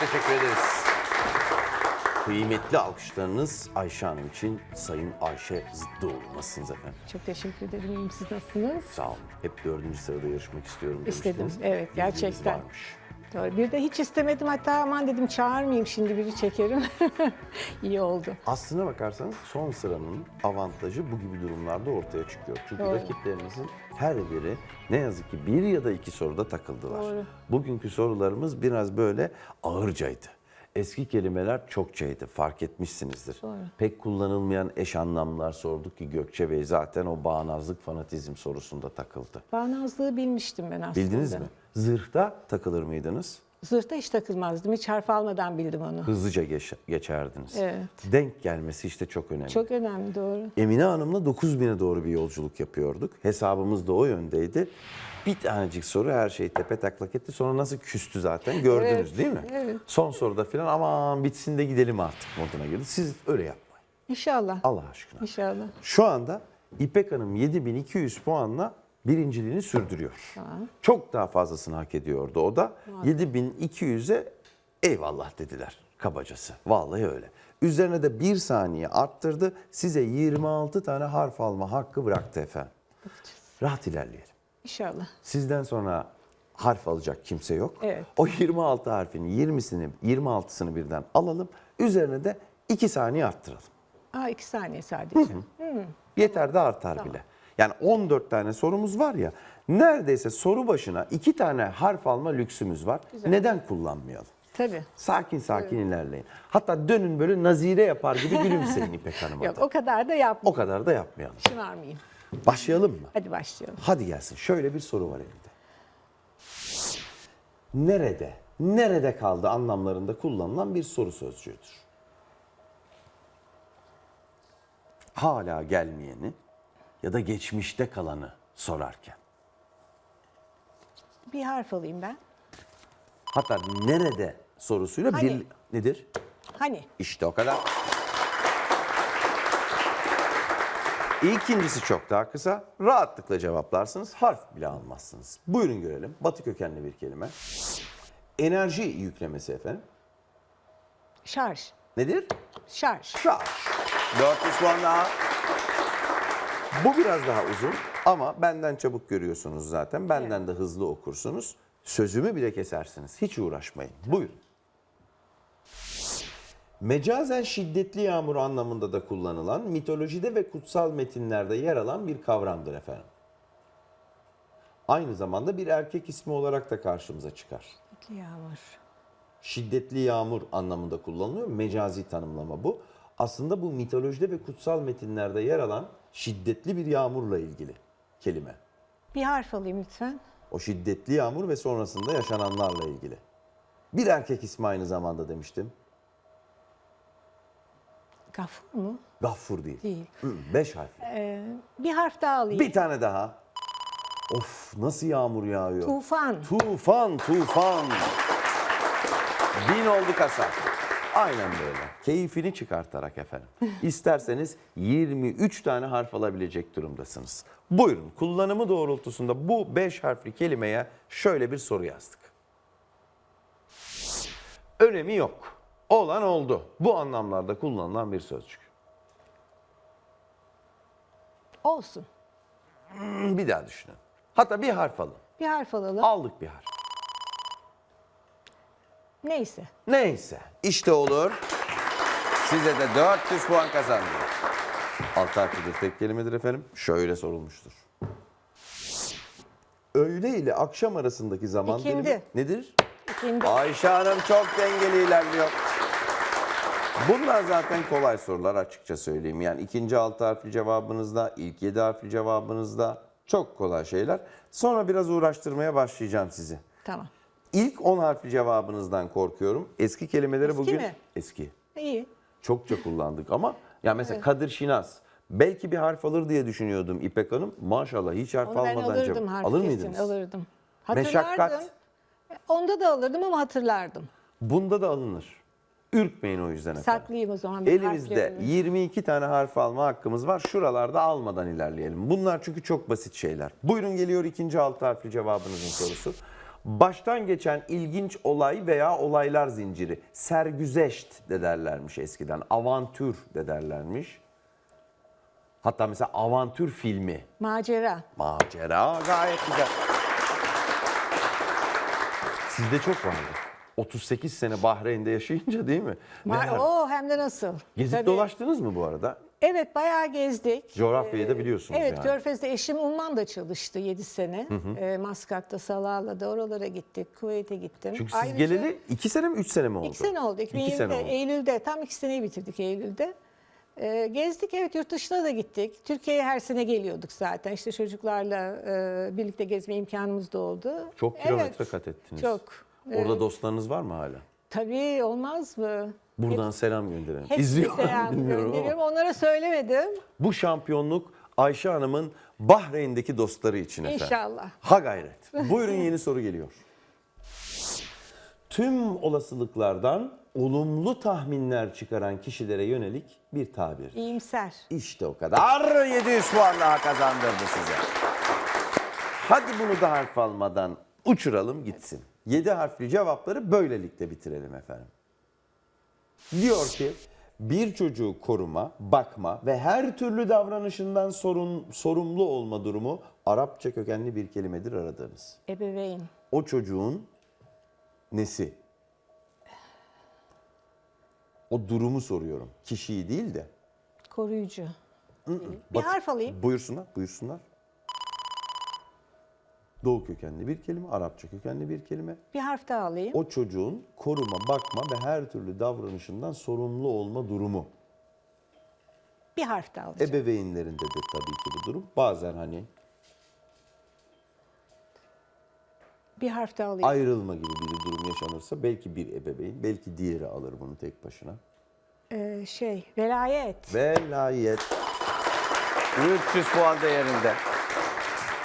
teşekkür ederiz. Kıymetli alkışlarınız Ayşe Hanım için Sayın Ayşe Zıddıoğlu. Nasılsınız efendim? Çok teşekkür ederim. İyiyim siz nasılsınız? Sağ olun. Hep dördüncü sırada yarışmak istiyorum İstedim, demiştiniz. evet, Bilginiz gerçekten. varmış. Doğru. Bir de hiç istemedim hatta aman dedim çağırmayayım şimdi biri çekerim. İyi oldu. Aslına bakarsanız son sıranın avantajı bu gibi durumlarda ortaya çıkıyor. Çünkü Doğru. rakiplerinizin her biri ne yazık ki bir ya da iki soruda takıldılar. Doğru. Bugünkü sorularımız biraz böyle ağırcaydı. Eski kelimeler çokçaydı, fark etmişsinizdir. Doğru. Pek kullanılmayan eş anlamlar sorduk ki Gökçe Bey zaten o bağnazlık, fanatizm sorusunda takıldı. Bağnazlığı bilmiştim ben aslında. Bildiniz mi? Zırhta takılır mıydınız? Zırhta hiç takılmazdım. Hiç harf almadan bildim onu. Hızlıca geç- geçerdiniz. Evet. Denk gelmesi işte çok önemli. Çok önemli doğru. Emine Hanım'la 9000'e doğru bir yolculuk yapıyorduk. Hesabımız da o yöndeydi. Bir tanecik soru her şeyi tepe taklak etti. Sonra nasıl küstü zaten gördünüz Evet, değil mi? evet. Son soruda falan aman bitsin de gidelim artık moduna girdi. Siz öyle yapmayın. İnşallah. Allah aşkına. İnşallah. Şu anda İpek Hanım 7200 puanla birinciliğini sürdürüyor. Tamam. Çok daha fazlasını hak ediyordu o da. 7200'e eyvallah dediler kabacası. Vallahi öyle. Üzerine de bir saniye arttırdı. Size 26 tane harf alma hakkı bıraktı efendim. Rahat ilerleyelim. İnşallah. Sizden sonra harf alacak kimse yok. Evet. O 26 harfin 20'sini 26'sını birden alalım. Üzerine de 2 saniye arttıralım. Aa iki saniye sadece. Yeter de artar bile. Yani 14 tane sorumuz var ya. Neredeyse soru başına 2 tane harf alma lüksümüz var. Neden kullanmayalım? Tabii. Sakin sakin ilerleyin. Hatta dönün böyle nazire yapar gibi gülümseyin İpek Hanım'a Yok o kadar da yapma. O kadar da yapmayalım. Şımarmayayım. Başlayalım mı? Hadi başlayalım. Hadi gelsin. Şöyle bir soru var elimde. Nerede, nerede kaldı anlamlarında kullanılan bir soru sözcüğüdür. Hala gelmeyeni ya da geçmişte kalanı sorarken. Bir harf alayım ben. Hatta nerede sorusuyla Hani? bir nedir? Hani? İşte o kadar. İkincisi çok daha kısa. Rahatlıkla cevaplarsınız. Harf bile almazsınız. Buyurun görelim. Batı kökenli bir kelime. Enerji yüklemesi efendim. Şarj. Nedir? Şarj. Şarj. 400 puan daha. Bu biraz daha uzun ama benden çabuk görüyorsunuz zaten. Benden de hızlı okursunuz. Sözümü bile kesersiniz. Hiç uğraşmayın. Buyurun. Mecazen şiddetli yağmur anlamında da kullanılan, mitolojide ve kutsal metinlerde yer alan bir kavramdır efendim. Aynı zamanda bir erkek ismi olarak da karşımıza çıkar. Yağmur. Şiddetli yağmur anlamında kullanılıyor. Mecazi tanımlama bu. Aslında bu mitolojide ve kutsal metinlerde yer alan şiddetli bir yağmurla ilgili kelime. Bir harf alayım lütfen. O şiddetli yağmur ve sonrasında yaşananlarla ilgili. Bir erkek ismi aynı zamanda demiştim. Gafur mu? Gaffur değil. Değil. Hı, Beş harfli. Ee, bir harf daha alayım. Bir tane daha. Of nasıl yağmur yağıyor. Tufan. Tufan, tufan. Bin oldu kasa. Aynen böyle. Keyfini çıkartarak efendim. İsterseniz 23 tane harf alabilecek durumdasınız. Buyurun kullanımı doğrultusunda bu 5 harfli kelimeye şöyle bir soru yazdık. Önemi yok. Olan oldu. Bu anlamlarda kullanılan bir sözcük. Olsun. Hmm, Bir daha düşünün. Hatta bir harf alın. Bir harf alalım. Aldık bir harf. Neyse. Neyse işte olur. Size de 400 puan kazandınız. Altı harflidir tek kelimedir efendim. Şöyle sorulmuştur. Öğle ile akşam arasındaki zaman İkindi. dilimi nedir? İkindi. Ayşe Hanım çok dengeli ilerliyor. Bunlar zaten kolay sorular açıkça söyleyeyim. Yani ikinci altı harfli cevabınızda, ilk yedi harfli cevabınızda çok kolay şeyler. Sonra biraz uğraştırmaya başlayacağım sizi. Tamam. İlk 10 harfli cevabınızdan korkuyorum. Eski kelimeleri Eski bugün mi? eski. İyi. Çokça kullandık ama ya mesela Kadir Şinas belki bir harf alır diye düşünüyordum İpek Hanım. Maşallah hiç harf Onu ben almadan alırdım cevap. harf Alır kesin, mıydınız? Alırdım. Meşakkat. Hatırlardım. Onda da alırdım ama hatırlardım. Bunda da alınır. Ürkmeyin o yüzden efendim. Saklayayım o zaman. Elimizde harflerimi. 22 tane harf alma hakkımız var. Şuralarda almadan ilerleyelim. Bunlar çünkü çok basit şeyler. Buyurun geliyor ikinci altı harfli cevabınızın sorusu. Baştan geçen ilginç olay veya olaylar zinciri. Sergüzeşt de derlermiş eskiden. Avantür de derlermiş. Hatta mesela avantür filmi. Macera. Macera gayet güzel. Sizde çok vardı. 38 sene Bahreyn'de yaşayınca değil mi? Ma- o hem de nasıl? Gezip Tabii. dolaştınız mı bu arada? Evet bayağı gezdik. Coğrafyayı da biliyorsunuz Evet yani. Körfez'de eşim Umman da çalıştı 7 sene. Ee, Maskat'ta, Salah'la da oralara gittik. Kuveyt'e gittim. Çünkü siz Ayrıca- geleli 2 sene mi 3 sene mi oldu? İki sene oldu. İki 2020'de, sene oldu. Eylül'de. Tam iki seneyi bitirdik Eylül'de. Ee, gezdik evet yurt dışına da gittik. Türkiye'ye her sene geliyorduk zaten. İşte çocuklarla e, birlikte gezme imkanımız da oldu. Çok kilometre Evet, kat ettiniz. Çok. Orada Ee, dostlarınız var mı hala? Tabii olmaz mı? Buradan selam gönderelim. Hepsi İzliyorlar selam bilmiyorum ama. gönderiyorum. Onlara söylemedim. Bu şampiyonluk Ayşe Hanım'ın Bahreyn'deki dostları için efendim. İnşallah. Ha gayret. Buyurun yeni soru geliyor. Tüm olasılıklardan olumlu tahminler çıkaran kişilere yönelik bir tabir. İyimser. İşte o kadar 700 puan daha kazandırdı size. Hadi bunu da harf almadan uçuralım gitsin. 7 harfli cevapları böylelikle bitirelim efendim. Diyor ki bir çocuğu koruma, bakma ve her türlü davranışından sorun, sorumlu olma durumu Arapça kökenli bir kelimedir aradığınız. Ebeveyn. O çocuğun nesi? O durumu soruyorum. Kişiyi değil de. Koruyucu. Bir Bak- harf alayım. Buyursunlar, buyursunlar. Doğu kökenli bir kelime, Arapça kökenli bir kelime. Bir harf daha alayım. O çocuğun koruma, bakma ve her türlü davranışından sorumlu olma durumu. Bir harf daha alacağım. Ebeveynlerindedir tabii ki bu durum. Bazen hani bir harf daha alayım. ayrılma gibi bir durum yaşanırsa belki bir ebeveyn, belki diğeri alır bunu tek başına. Ee, şey, velayet. Velayet. 300 puan değerinde.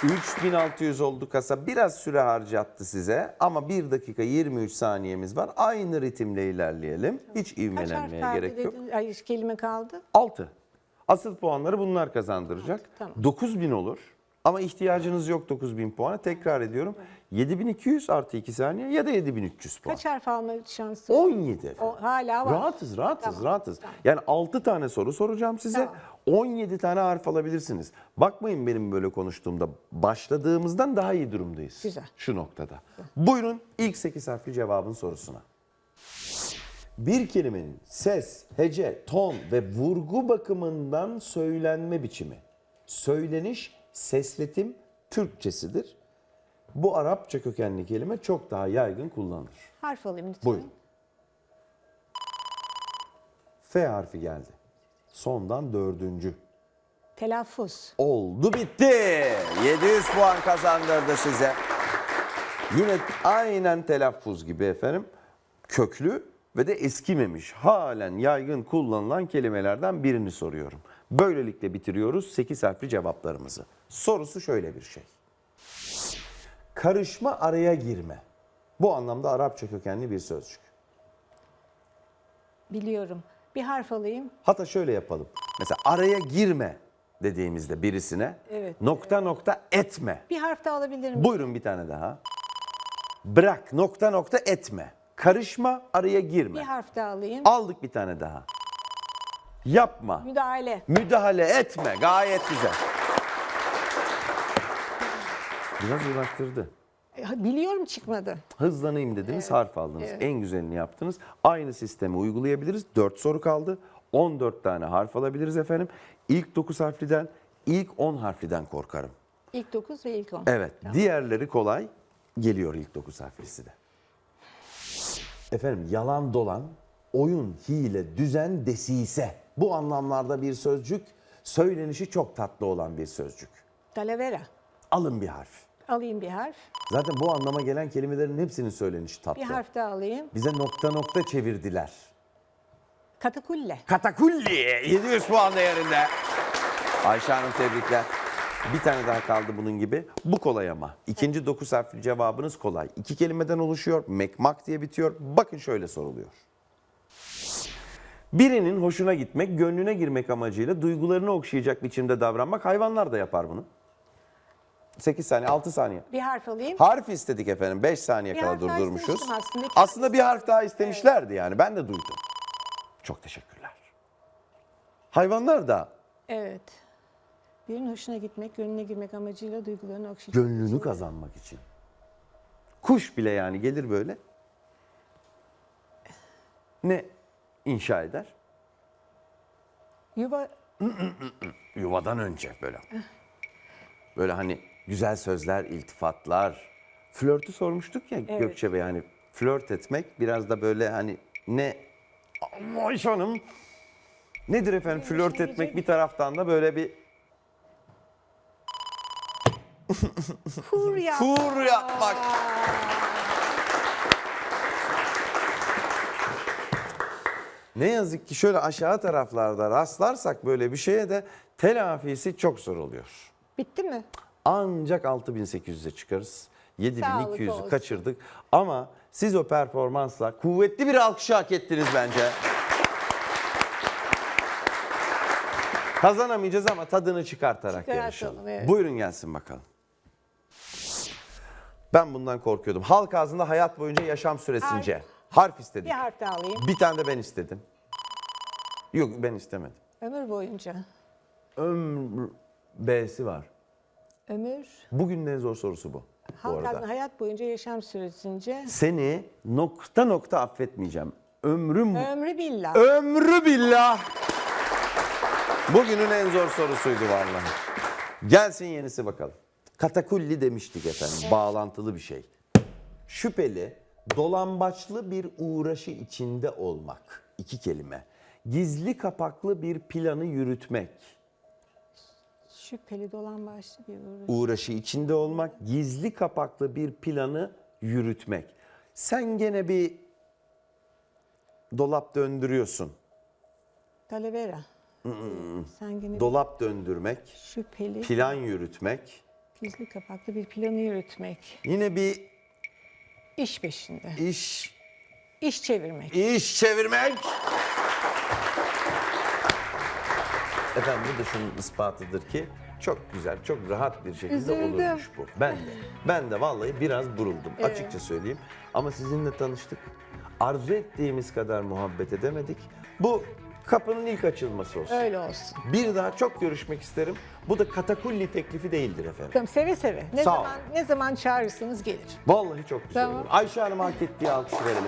3600 oldu kasa. Biraz süre harcattı size ama 1 dakika 23 saniyemiz var. Aynı ritimle ilerleyelim. Hiç Kaç harf ivmelenmeye kaldı gerek yok. dedin? Ay, kelime kaldı. 6. Asıl puanları bunlar kazandıracak. Tamam. 9000 olur. Ama ihtiyacınız yok 9000 puana. Tekrar ediyorum. 7200 artı 2 saniye ya da 7300 puan. Kaç harf alma şansı? 17 efendim. O, hala var. Rahatız, rahatız, Tamam, rahatız. tamam. Yani 6 tane soru soracağım size. Tamam. 17 tane harf alabilirsiniz. Bakmayın benim böyle konuştuğumda. Başladığımızdan daha iyi durumdayız. Güzel. Şu noktada. Buyurun ilk 8 harfli cevabın sorusuna. Bir kelimenin ses, hece, ton ve vurgu bakımından söylenme biçimi, söyleniş, sesletim Türkçesidir. Bu Arapça kökenli kelime çok daha yaygın kullanılır. Harf alayım lütfen. Buyurun. F harfi geldi. Sondan dördüncü. Telaffuz. Oldu bitti. 700 puan kazandırdı size. Yine aynen telaffuz gibi efendim. Köklü ve de eskimemiş. Halen yaygın kullanılan kelimelerden birini soruyorum. Böylelikle bitiriyoruz 8 harfli cevaplarımızı. Sorusu şöyle bir şey. Karışma araya girme. Bu anlamda Arapça kökenli bir sözcük. Biliyorum. Bir harf alayım. Hatta şöyle yapalım. Mesela araya girme dediğimizde birisine Evet. nokta nokta etme. Bir harf daha alabilir miyim? Buyurun bir tane daha. Bırak nokta nokta etme. Karışma araya Bir girme. harf daha alayım. Aldık bir tane daha. Yapma. Müdahale. Müdahale etme. Gayet güzel. Biraz uğraştırdı. E, Biliyorum çıkmadı. Hızlanayım dediniz, harf aldınız. En güzelini yaptınız. Aynı sistemi uygulayabiliriz. 4 soru kaldı. 14 tane harf alabiliriz efendim. İlk 9 harfliden, ilk 10 harfliden korkarım. İlk 9 ve ilk 10. Evet, diğerleri kolay. Geliyor ilk 9 harflisi de. Efendim yalan dolan, oyun, hile, düzen, desise. Bu anlamlarda bir sözcük, söylenişi çok tatlı olan bir sözcük. Dalavera. Alın bir harf. Alayım bir harf. Zaten bu anlama gelen kelimelerin hepsinin söylenişi tatlı. Bir harf daha alayım. Bize nokta nokta çevirdiler. Katakulle. Katakulli 700 puan değerinde. Ayşe Hanım tebrikler. Bir tane daha kaldı bunun gibi. Bu kolay ama. İkinci 9 harfli cevabınız kolay. İki kelimeden oluşuyor. Mekmak diye bitiyor. Bakın şöyle soruluyor. Birinin hoşuna gitmek, gönlüne girmek amacıyla duygularını okşayacak biçimde davranmak. Hayvanlar da yapar bunu. 8 saniye, 6 saniye. Bir harf alayım. Harf istedik efendim. 5 saniye Bir harf daha durdurmuşuz. istemiştim aslında. Aslında bir harf daha istemişlerdi yani. Ben de duydum. Çok teşekkürler. Hayvanlar da Evet. Birinin hoşuna gitmek, gönlüne girmek amacıyla duygularını okşayacak. gönlünü kazanmak için. Kuş bile yani gelir böyle. Ne inşa eder? Yuva Yuvadan önce böyle. Böyle hani güzel sözler, iltifatlar. Flörtü sormuştuk ya Evet. Gökçe Bey hani flört etmek biraz da böyle hani ne ama Ayşe Hanım nedir efendim flört etmek bir taraftan da böyle bir kur ya. kur yapmak. Ne yazık ki şöyle aşağı taraflarda rastlarsak böyle bir şeye de telafisi çok zor oluyor. Bitti mi? Ancak 6800'e çıkarız. Sağlık 7600'ü olsun. kaçırdık. Ama siz o performansla kuvvetli bir alkış hak ettiniz bence. Kazanamayacağız ama tadını çıkartarak Çıkartalım, yarışalım. evet. Buyurun gelsin bakalım. Ben bundan korkuyordum. Halk ağzında hayat boyunca yaşam süresince. Harf, istedik. Bir harf daha alayım. Bir tane de ben istedim. Yok ben istemedim. Ömür boyunca. Ömür B'si var. Ömür, Bugünün en zor sorusu bu. Bu halk arada. ağzında hayat boyunca yaşam süresince. Seni nokta nokta affetmeyeceğim. Ömrüm Ömrü billah. ömrü billah. Bugünün en zor sorusuydu vallahi. Gelsin yenisi bakalım. Katakulli demiştik efendim. Bağlantılı bir şey. Şüpheli, dolambaçlı bir uğraşı içinde olmak. İki kelime. Gizli kapaklı bir planı yürütmek. Şüpheli dolan başlı bir uğraş. uğraşı içinde olmak, gizli kapaklı bir planı yürütmek. Sen gene bir dolap döndürüyorsun. Talavera. Sen gene Dolap döndürmek, şüpheli, plan yürütmek. gizli kapaklı bir planı yürütmek. Yine bir İş peşinde. iş İş çevirmek. iş çevirmek. Efendim bu da şunun ispatıdır ki çok güzel, çok rahat bir şekilde Üzüldüm. olurmuş bu. Ben de. Ben de vallahi biraz buruldum. Açıkça söyleyeyim. Ama sizinle tanıştık. Arzu ettiğimiz kadar muhabbet edemedik. Bu kapının ilk açılması olsun. Öyle olsun. Bir daha çok görüşmek isterim. Bu da katakulli teklifi değildir efendim. Tamam seve seve. Ne Sağ zaman ne zaman çağırırsanız gelir. Vallahi çok güzel Tamam. olur. Ayşe Hanım'a hak ettiği alkışı verelim.